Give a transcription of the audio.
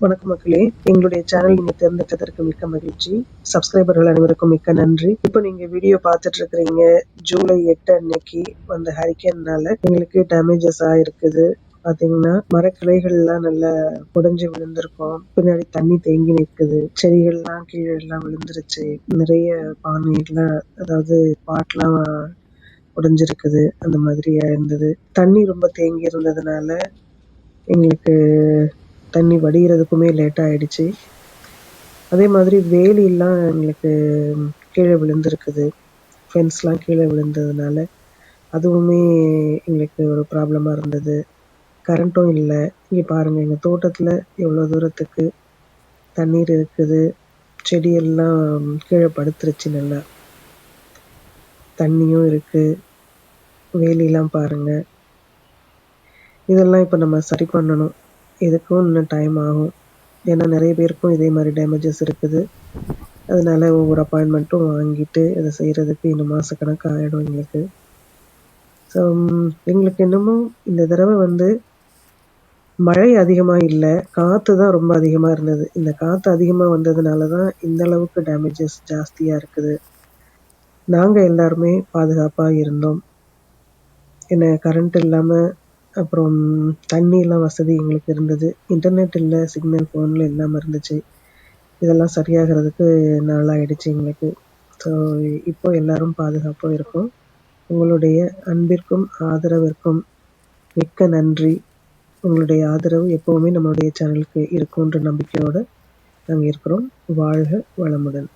வணக்கம் மக்களே. எங்களுடைய சேனல் நீங்க தேர்ந்தெடுத்ததற்கு மிக்க மகிழ்ச்சி. சப்ஸ்கிரைபர்கள் அனைவருக்கும் மிக்க நன்றி. இப்போ நீங்க வீடியோ பார்த்துட்டு இருக்கிறீங்க. ஜூலை எட்டு அன்னைக்கு வந்த ஹரிக்கேன்னால எங்களுக்கு டேமேஜஸ் ஆயிருக்குது பாத்தீங்கன்னா மரக்கிளைகள் எல்லாம் நல்லா உடைஞ்சு விழுந்திருக்கும். பின்னாடி தண்ணி தேங்கி நிற்குது. செடிகள்லாம் கீழே எல்லாம் விழுந்துருச்சு. நிறைய பானைகள்லாம் அதாவது பாட்லாம் உடைஞ்சிருக்குது. அந்த மாதிரியா இருந்தது. தண்ணி ரொம்ப தேங்கி இருந்ததுனால எங்களுக்கு தண்ணி வடிகிறதுக்குமே லேட் ஆயிடுச்சு. அதே மாதிரி வேலியெல்லாம் எங்களுக்கு கீழே விழுந்திருக்குது. ஃபென்ஸ்லாம் கீழே விழுந்ததுனால அதுவுமே எங்களுக்கு ஒரு ப்ராப்ளமாக இருந்தது. கரண்ட்டும் இல்லை. இங்கே பாருங்கள் எங்கள் தோட்டத்தில் எவ்வளோ தூரத்துக்கு தண்ணீர் இருக்குது. செடியெல்லாம் கீழே படுத்துருச்சு நல்லா. தண்ணியும் இருக்குது வேலியெல்லாம் பாருங்கள் இதெல்லாம் இப்போ நம்ம சரி பண்ணணும். இதுக்கும் இன்னும் டைம் ஆகும். ஏன்னா நிறைய பேருக்கும் இதே மாதிரி டேமேஜஸ் இருக்குது. அதனால் ஒவ்வொரு அப்பாயின்மெண்ட்டும் வாங்கிட்டு அதை செய்கிறதுக்கு இன்னும் மாதக்கணக்கு ஆகிடும் எங்களுக்கு. ஸோ எங்களுக்கு இன்னமும் இந்த தடவை வந்து மழை அதிகமாக இல்லை காற்று தான் ரொம்ப அதிகமாக இருந்தது. இந்த காற்று அதிகமாக வந்ததுனால தான் இந்த அளவுக்கு டேமேஜஸ் ஜாஸ்தியாக இருக்குது. நாங்கள் எல்லாருமே பாதுகாப்பாக இருந்தோம். என்ன கரண்ட் இல்லாமல் அப்புறம் தண்ணியெல்லாம் வசதி எங்களுக்கு இருந்தது. இன்டர்நெட் இல்லை சிக்னல் ஃபோனில் இல்லாமல் இருந்துச்சு. இதெல்லாம் சரியாகிறதுக்கு நாளாகிடுச்சு எங்களுக்கு. ஸோ இப்போ எல்லாரும் பாதுகாப்பாக இருக்கோம். உங்களுடைய அன்பிற்கும் ஆதரவிற்கும் மிக்க நன்றி. உங்களுடைய ஆதரவு எப்போவுமே நம்மளுடைய சேனலுக்கு இருக்குன்ற நம்பிக்கையோடு நாங்கள் இருக்கிறோம். வாழ்க வளமுடன்.